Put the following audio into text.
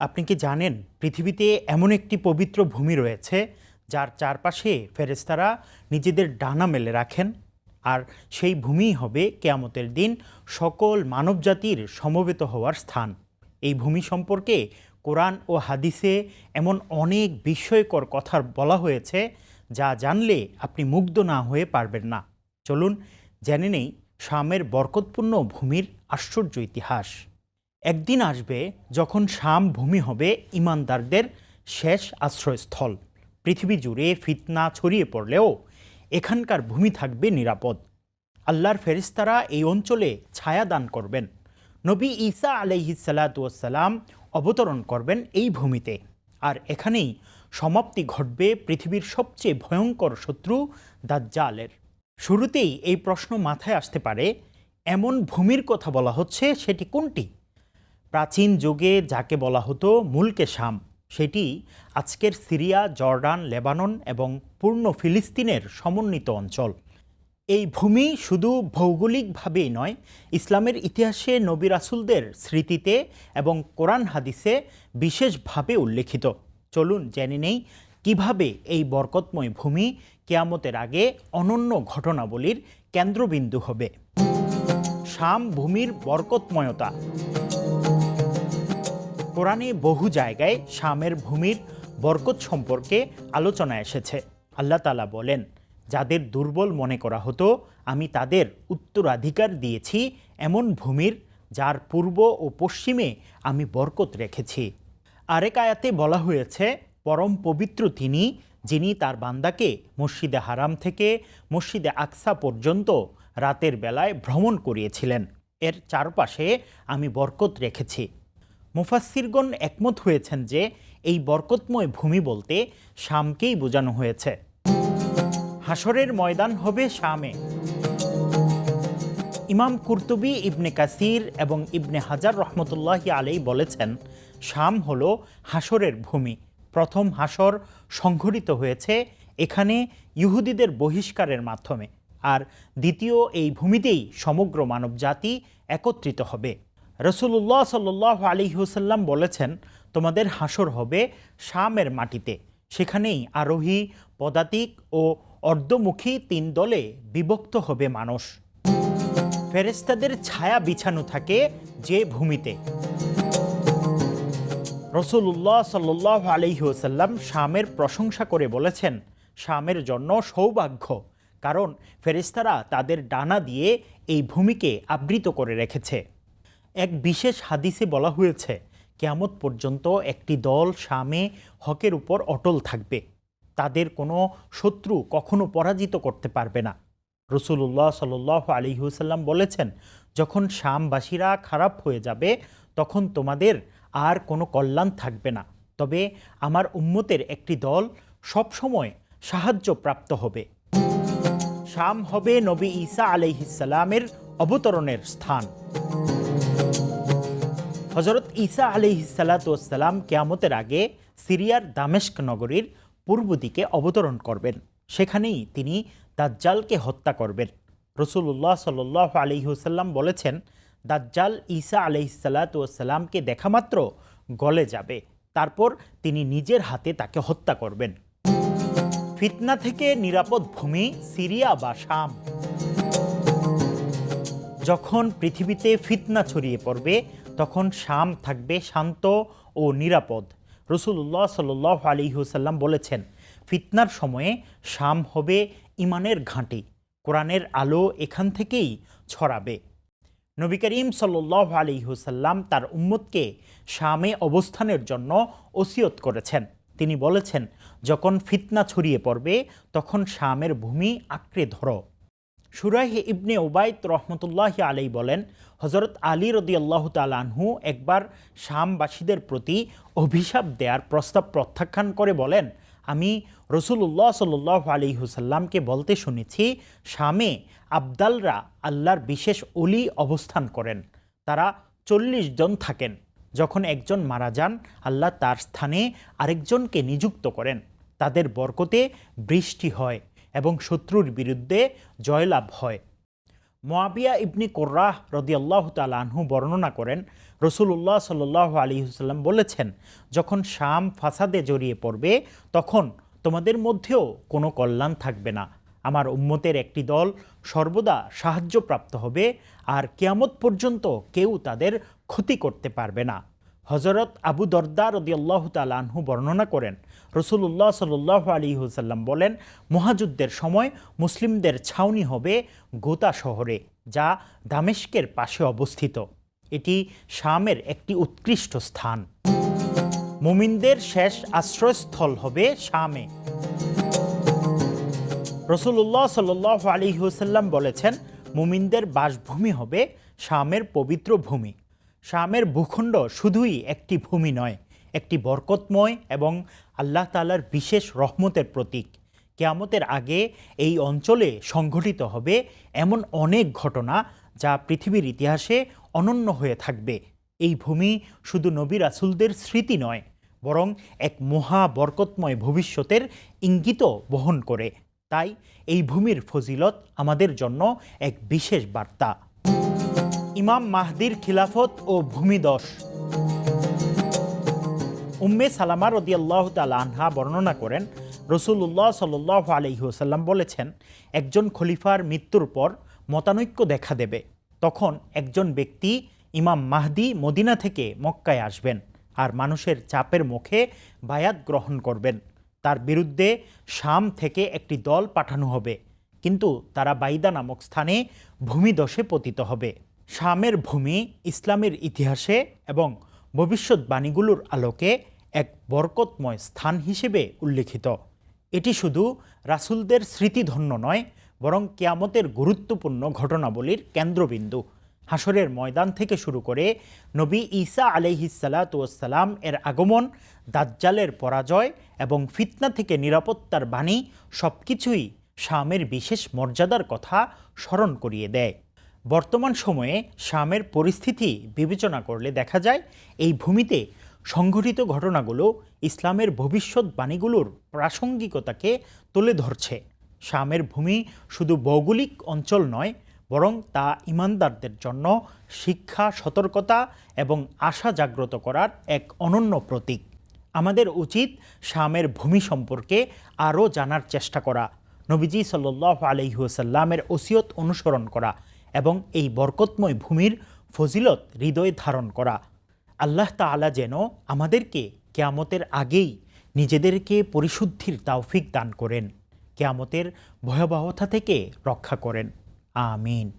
আপনি কি জানেন, পৃথিবীতে এমন একটি পবিত্র ভূমি রয়েছে, যার চারপাশে ফেরেস্তারা নিজেদের ডানা মেলে রাখেন? আর সেই ভূমিই হবে কেয়ামতের দিন সকল মানবজাতির সমবেত হওয়ার স্থান। এই ভূমি সম্পর্কে কোরআন ও হাদিসে এমন অনেক বিস্ময়কর কথা বলা হয়েছে, যা জানলে আপনি মুগ্ধ না হয়ে পারবেন না। চলুন, জেনে নেই, শামের বরকতপূর্ণ ভূমির আশ্চর্য ইতিহাস। একদিন আসবে যখন শাম ভূমি হবে ইমানদারদের শেষ আশ্রয়স্থল। পৃথিবী জুড়ে ফিতনা ছড়িয়ে পড়লেও এখানকার ভূমি থাকবে নিরাপদ। আল্লাহর ফেরিস্তারা এই অঞ্চলে ছায়া দান করবেন। নবী ঈসা আলহিসাল্লাতুয়াসাল্লাম অবতরণ করবেন এই ভূমিতে। আর এখানেই সমাপ্তি ঘটবে পৃথিবীর সবচেয়ে ভয়ঙ্কর শত্রু দাজ্জালের। শুরুতেই এই প্রশ্ন মাথায় আসতে পারে, এমন ভূমির কথা বলা হচ্ছে সেটি কোনটি? প্রাচীন যুগে যাকে বলা হতো মুলকে শাম, সেটি আজকের সিরিয়া, জর্ডান, লেবানন এবং পূর্ণ ফিলিস্তিনের সমন্বিত অঞ্চল। এই ভূমি শুধু ভৌগোলিকভাবেই নয়, ইসলামের ইতিহাসে নবী রাসুলদের স্মৃতিতে এবং কোরআন হাদিসে বিশেষভাবে উল্লেখিত। চলুন জেনে নেই কীভাবে এই বরকতময় ভূমি কেয়ামতের আগে অনন্য ঘটনাবলীর কেন্দ্রবিন্দু হবে। শাম ভূমির বরকতময়তা কোরআনে বহু জায়গায় শামের ভূমির বরকত সম্পর্কে আলোচনা এসেছে। আল্লাহ তালা বলেন, যাদের দুর্বল মনে করা হতো, আমি তাদের উত্তরাধিকার দিয়েছি এমন ভূমির যার পূর্ব ও পশ্চিমে আমি বরকত রেখেছি। আরেক আয়াতে বলা হয়েছে, পরম পবিত্র তিনি, যিনি তার বান্দাকে মসজিদে হারাম থেকে মসজিদে আকসা পর্যন্ত রাতের বেলায় ভ্রমণ করিয়েছিলেন। এর চারপাশে আমি বরকত রেখেছি। মুফাসিরগণ একমত হয়েছেন যে এই বরকতময় ভূমি বলতে শামকেই বোঝানো হয়েছে। হাসরের ময়দান হবে শামে। ইমাম কুর্তুবি, ইবনে কাসির এবং ইবনে হাজার রহমতুল্লাহ আলাই বলেছেন, শাম হল হাসরের ভূমি। প্রথম হাসর সংঘটিত হয়েছে এখানে ইহুদিদের বহিষ্কারের মাধ্যমে। আর দ্বিতীয় এই ভূমিতেই সমগ্র মানবজাতি একত্রিত হবে। রসুল্লাহ সাল্লাহ আলী হুসাল্লাম বলেছেন, তোমাদের হাসর হবে শামের মাটিতে। সেখানেই আরোহী, পদাতিক ও অর্ধমুখী তিন দলে বিভক্ত হবে মানুষ। ফেরেস্তাদের ছায়া বিছানো থাকে যে ভূমিতে। রসুল্লাহ সাল্লাহ আলহিহসাল্লাম শামের প্রশংসা করে বলেছেন, শামের জন্য সৌভাগ্য, কারণ ফেরেস্তারা তাদের ডানা দিয়ে এই ভূমিকে আবৃত করে রেখেছে। এক বিশেষ হাদিসে বলা হয়েছে, কেয়ামত পর্যন্ত একটি দল শামে হকের উপর অটল থাকবে। তাদের কোনো শত্রু কখনো পরাজিত করতে পারবে না। রসুল্লাহ সাল আলিহুসাল্লাম বলেছেন, যখন শামবাসীরা খারাপ হয়ে যাবে, তখন তোমাদের আর কোনো কল্যাণ থাকবে না। তবে আমার উম্মতের একটি দল সবসময় সাহায্য প্রাপ্ত হবে। শাম হবে নবী ঈসা আলহিসাল্লামের অবতরণের স্থান। হজরত ঈসা আলিহিসাল্লাতাম কেয়ামতের আগে সিরিয়ার দামেস্ক নগরীর পূর্ব দিকে অবতরণ করবেন। সেখানেই তিনি দাজ্জালকে হত্যা করবেন। রসুল্লাহ সাল আলিহুসাল্লাম বলেছেন, দাজ্জাল ঈসা আলহিসাল্লাতামকে দেখামাত্র গলে যাবে। তারপর তিনি নিজের হাতে তাকে হত্যা করবেন। ফিতনা থেকে নিরাপদ ভূমি সিরিয়া বা শাম। যখন পৃথিবীতে ফিতনা ছড়িয়ে পড়বে তখন শাম থাকবে শান্ত ও নিরাপদ। রসুল্লাহ সাল আলী হুসাল্লাম বলেছেন, ফিতনার সময়ে শাম হবে ইমানের ঘাঁটি, কোরআনের আলো এখান থেকেই ছড়াবে। নবী করিম সাল্লাহ আলী হুসাল্লাম তার উম্মতকে শামে অবস্থানের জন্য ওসিয়ত করেছেন। তিনি বলেছেন, যখন ফিতনা ছড়িয়ে পড়বে, তখন শামের ভূমি আঁকড়ে ধরো। সুরাহ ইবনে ওবায়দ রহমতুল্লাহ আলাই বলেন হজরত আলী রদি আল্লাহ তালানহু একবার শামবাসীদের প্রতি অভিশাপ দেওয়ার প্রস্তাব প্রত্যাখ্যান করে বলেন, আমি রসুল্লাহ সাল্লাহ আলী হুসাল্লামকে বলতে শুনেছি, শামে আবদালরা আল্লাহর বিশেষ অলি অবস্থান করেন। তারা চল্লিশ জন থাকেন। যখন একজন মারা যান, আল্লাহ তার স্থানে আরেকজনকে নিযুক্ত করেন। তাদের বরকতে বৃষ্টি হয়। এবং শত্রুর বিরুদ্ধে জয়লাভ হয়। মোয়াবিয়া ইবনি কোর্রাহ রদিয়াল্লাহ তালাহু বর্ণনা করেন রসুল্লাহ সাল্লাহ হুসাল্লাম বলেছেন, যখন শাম ফাসাদে জড়িয়ে পড়বে, তখন তোমাদের মধ্যেও কোনো কল্যাণ থাকবে না। আমার উম্মতের একটি দল সর্বদা সাহায্যপ্রাপ্ত হবে, আর কেয়ামত পর্যন্ত কেউ তাদের ক্ষতি করতে পারবে না। হজরত আবু দর্দা রদিয়াল্লাহ তালাহু বর্ণনা করেন রসুল্লাহ সাল্লাহ আলী হুসাল্লাম বলেন, মহাযুদ্ধের সময় মুসলিমদের ছাউনি হবে গোতা শহরে, যা দামেস্কের পাশে অবস্থিত। এটি শামের একটি উৎকৃষ্ট স্থান। মুমিনদের শেষ আশ্রয়স্থল হবে শামে। রসুল্লাহ সাল্লাহ আলী হুসাল্লাম বলেছেন, মুমিনদের বাসভূমি হবে শামের পবিত্র ভূমি। শামের ভূখণ্ড শুধুই একটি ভূমি নয়, একটি বরকতময় এবং আল্লাহ তালার বিশেষ রহমতের প্রতীক। কেয়ামতের আগে এই অঞ্চলে সংঘটিত হবে এমন অনেক ঘটনা যা পৃথিবীর ইতিহাসে অনন্য হয়ে থাকবে। এই ভূমি শুধু নবী রাসুলদের স্মৃতি নয়, বরং এক মহা বরকতময় ভবিষ্যতের ইঙ্গিত বহন করে। তাই এই ভূমির ফজিলত আমাদের জন্য এক বিশেষ বার্তা। ইমাম মাহদির খিলাফত ও ভূমিদশ। উম্মে সালামা রদি আল্লাহ আনহা বর্ণনা করেন রসুল্লাহ সাল্লাহ আলহিহসাল্লাম বলেছেন, একজন খলিফার মৃত্যুর পর মতানৈক্য দেখা দেবে। তখন একজন ব্যক্তি ইমাম মাহদি মদিনা থেকে মক্কায় আসবেন আর মানুষের চাপের মুখে বায়াত গ্রহণ করবেন। তার বিরুদ্ধে শাম থেকে একটি দল পাঠানো হবে। কিন্তু তারা বাইদা নামক স্থানে ভূমিদশে পতিত হবে। শামের ভূমি ইসলামের ইতিহাসে এবং ভবিষ্যৎবাণীগুলোর আলোকে এক বরকতময় স্থান হিসেবে উল্লেখিত। এটি শুধু রাসুলদের স্মৃতিধন্য নয়, বরং কেয়ামতের গুরুত্বপূর্ণ ঘটনাবলীর কেন্দ্রবিন্দু। হাসরের ময়দান থেকে শুরু করে নবী ঈসা আলহিসাল্লাতুয়াসাল্লাম এর আগমন, দাজ্জালের পরাজয় এবং ফিতনা থেকে নিরাপত্তার বাণী সব কিছুই শামের বিশেষ মর্যাদার কথা স্মরণ করিয়ে দেয়। বর্তমান সময়ে শামের পরিস্থিতি বিবেচনা করলে দেখা যায় এই ভূমিতে সংঘটিত ঘটনাগুলো ইসলামের ভবিষ্যৎবাণীগুলোর প্রাসঙ্গিকতাকে তুলে ধরছে। শামের ভূমি শুধু ভৌগোলিক অঞ্চল নয়, বরং তা ইমানদারদের জন্য শিক্ষা, সতর্কতা এবং আশা জাগ্রত করার এক অনন্য প্রতীক। আমাদের উচিত শামের ভূমি সম্পর্কে আরও জানার চেষ্টা করা। নবীজি সাল্লাহ আলহিউসাল্লামের ওসিয়ত অনুসরণ করা। এবং এই বরকতময় ভূমির ফজিলত হৃদয়ে ধারণ করা। আল্লাহ তালা যেন আমাদেরকে কেয়ামতের আগেই নিজেদেরকে পরিশুদ্ধির তাওফিক দান করেন, কেয়ামতের ভয়াবহতা থেকে রক্ষা করেন। আমিন।